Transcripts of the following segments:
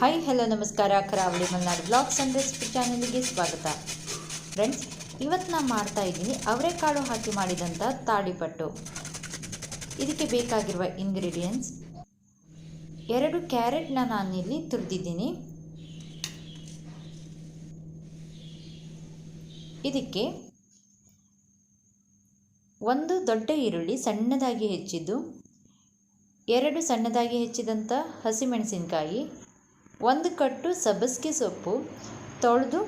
Hi hello ನಮಸ್ಕಾರ. ಕರಾವಳಿ Malenadu blogs and recipe ಚಾನಲ್ಗೆ ಸ್ವಾಗತ. ಫ್ರೆಂಡ್ಸ್ ಇವತ್ತು ನಾನು ಮಾಡ್ತಾ ಇದ್ದೀನಿ ಅವರೆಕಾಳು ಹಾಕಿ ಮಾಡಿದಂಥ ತಾಳಿಪಟ್ಟು. ಇದಕ್ಕೆ ಬೇಕಾಗಿರುವ ಇಂಗ್ರೀಡಿಯೆಂಟ್ಸ್ ಎರಡು ಕ್ಯಾರೆಟ್ನ ಇಲ್ಲಿ ತುರಿದಿದ್ದೀನಿ. ಇದಕ್ಕೆ ಒಂದು ದೊಡ್ಡ ಈರುಳ್ಳಿ ಸಣ್ಣದಾಗಿ ಹೆಚ್ಚಿದ್ದು, ಎರಡು ಸಣ್ಣದಾಗಿ ಹೆಚ್ಚಿದಂಥ ಹಸಿಮೆಣಸಿನಕಾಯಿ ಒಂದು ಕಟ್ಟು ಸಬ್ಬಸಿಗೆ ಸೊಪ್ಪು, ತೊಳೆದು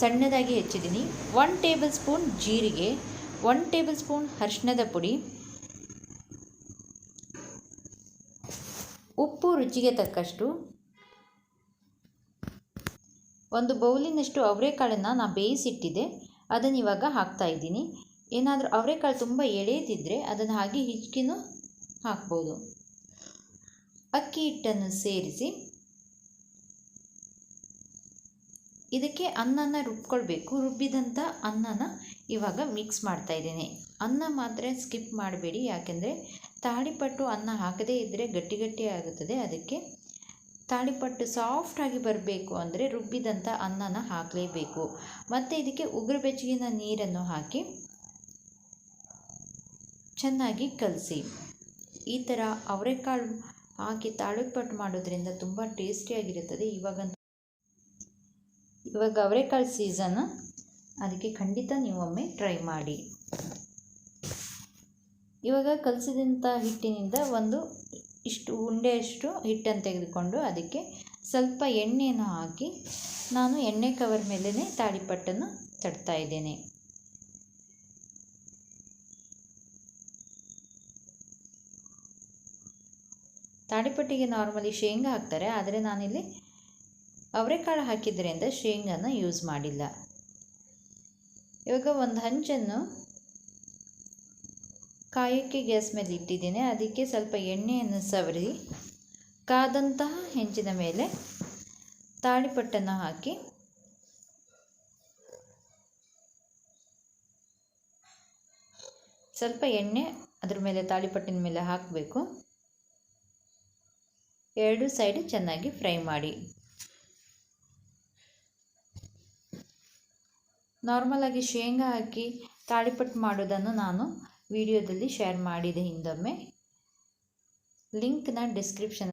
ಸಣ್ಣದಾಗಿ ಹೆಚ್ಚಿದ್ದೀನಿ. ಒನ್ ಟೇಬಲ್ ಸ್ಪೂನ್ ಜೀರಿಗೆ, ಒನ್ ಟೇಬಲ್ ಸ್ಪೂನ್ ಅರಿಶಿಣದ ಪುಡಿ, ಉಪ್ಪು ರುಚಿಗೆ ತಕ್ಕಷ್ಟು, ಒಂದು ಬೌಲಿನಷ್ಟು ಅವರೆಕಾಳನ್ನು ನಾನು ಬೇಯಿಸಿಟ್ಟಿದ್ದೆ. ಅದನ್ನು ಇವಾಗ ಹಾಕ್ತಾ ಇದ್ದೀನಿ. ಏನಾದರೂ ಅವರೆಕಾಳು ತುಂಬ ಎಳೆಯದಿದ್ದರೆ ಅದನ್ನು ಹಾಗೆ ಹಿಚ್ಕಿನೂ ಹಾಕ್ಬೋದು. ಅಕ್ಕಿ ಹಿಟ್ಟನ್ನು ಸೇರಿಸಿ ಇದಕ್ಕೆ ಅನ್ನನ ರುಬ್ಕೊಳ್ಬೇಕು. ರುಬ್ಬಿದಂಥ ಅನ್ನನ ಇವಾಗ ಮಿಕ್ಸ್ ಮಾಡ್ತಾ ಇದ್ದೀನಿ. ಅನ್ನ ಮಾತ್ರ ಸ್ಕಿಪ್ ಮಾಡಬೇಡಿ. ಯಾಕೆಂದರೆ ತಾಳಿಪಟ್ಟು ಅನ್ನ ಹಾಕದೇ ಇದ್ದರೆ ಗಟ್ಟಿ ಗಟ್ಟಿ ಆಗುತ್ತದೆ. ಅದಕ್ಕೆ ತಾಳಿಪಟ್ಟು ಸಾಫ್ಟಾಗಿ ಬರಬೇಕು ಅಂದರೆ ರುಬ್ಬಿದಂಥ ಅನ್ನನ ಹಾಕಲೇಬೇಕು. ಮತ್ತು ಇದಕ್ಕೆ ಉಗುರು ಬೆಚ್ಚಗಿನ ನೀರನ್ನು ಹಾಕಿ ಚೆನ್ನಾಗಿ ಕಲಸಿ. ಈ ಥರ ಅವರೆಕಾಳು ಹಾಕಿ ತಾಳಿಪಟ್ಟು ಮಾಡೋದ್ರಿಂದ ತುಂಬ ಟೇಸ್ಟಿಯಾಗಿರುತ್ತದೆ ಇವಾಗಂತೂ ಇವಾಗ ಅವರೆಕಾಳು ಸೀಸನ್, ಅದಕ್ಕೆ ಖಂಡಿತ ನೀವೊಮ್ಮೆ ಟ್ರೈ ಮಾಡಿ. ಇವಾಗ ಕಲಸಿದಂಥ ಹಿಟ್ಟಿನಿಂದ ಒಂದು ಇಷ್ಟು ಉಂಡೆಯಷ್ಟು ಹಿಟ್ಟನ್ನು ತೆಗೆದುಕೊಂಡು ಅದಕ್ಕೆ ಸ್ವಲ್ಪ ಎಣ್ಣೆಯನ್ನು ಹಾಕಿ ನಾನು ಎಣ್ಣೆ ಕವರ್ ಮೇಲೇ ತಾಳಿಪಟ್ಟನ್ನು ತಡ್ತಾ ಇದ್ದೇನೆ. ತಾಳಿಪಟ್ಟಿಗೆ ನಾರ್ಮಲಿ ಶೇಂಗಾ ಹಾಕ್ತಾರೆ, ಆದರೆ ನಾನಿಲ್ಲಿ ಅವರೆಕಾಳು ಹಾಕಿದ್ದರಿಂದ ಶೇಂಗಾನ ಯೂಸ್ ಮಾಡಿಲ್ಲ. ಇವಾಗ ಒಂದು ಹಂಚನ್ನು ಕಾಯೋಕ್ಕೆ ಗ್ಯಾಸ್ ಮೇಲೆ ಇಟ್ಟಿದ್ದೀನಿ. ಅದಕ್ಕೆ ಸ್ವಲ್ಪ ಎಣ್ಣೆಯನ್ನು ಸವರಿ, ಕಾದಂತಹ ಹೆಂಚಿನ ಮೇಲೆ ತಾಳಿಪಟ್ಟನ್ನು ಹಾಕಿ, ಸ್ವಲ್ಪ ಎಣ್ಣೆ ಅದ್ರ ಮೇಲೆ ತಾಳಿಪಟ್ಟಿನ ಮೇಲೆ ಹಾಕಬೇಕು. ಎರಡು ಸೈಡ್ ಚೆನ್ನಾಗಿ ಫ್ರೈ ಮಾಡಿ. ನಾರ್ಮಲಾಗಿ ಶೇಂಗಾ ಹಾಕಿ ತಾಳಿಪಟ್ಟು ಮಾಡೋದನ್ನು ನಾನು ವಿಡಿಯೋದಲ್ಲಿ ಶೇರ್ ಮಾಡಿದೆ ಹಿಂದೊಮ್ಮೆ. ಲಿಂಕ್ನ ಡಿಸ್ಕ್ರಿಪ್ಷನ್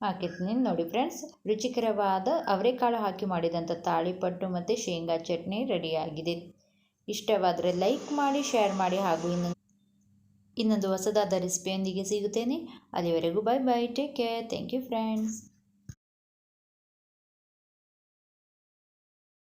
ಹಾಕಿರ್ತೀನಿ. ನೋಡಿ ಫ್ರೆಂಡ್ಸ್ ರುಚಿಕರವಾದ ಅವರೆಕಾಳು ಹಾಕಿ ಮಾಡಿದಂಥ ತಾಳಿಪಟ್ಟು ಮತ್ತು ಶೇಂಗಾ ಚಟ್ನಿ ರೆಡಿಯಾಗಿದೆ. ಇಷ್ಟವಾದರೆ ಲೈಕ್ ಮಾಡಿ ಶೇರ್ ಮಾಡಿ ಹಾಗೂ ಇನ್ನೊಂದು ಇನ್ನೊಂದು ಹೊಸದಾದ ರೆಸಿಪಿಯೊಂದಿಗೆ ಸಿಗುತ್ತೇನೆ. ಅಲ್ಲಿವರೆಗೂ bye bye take care thank you friends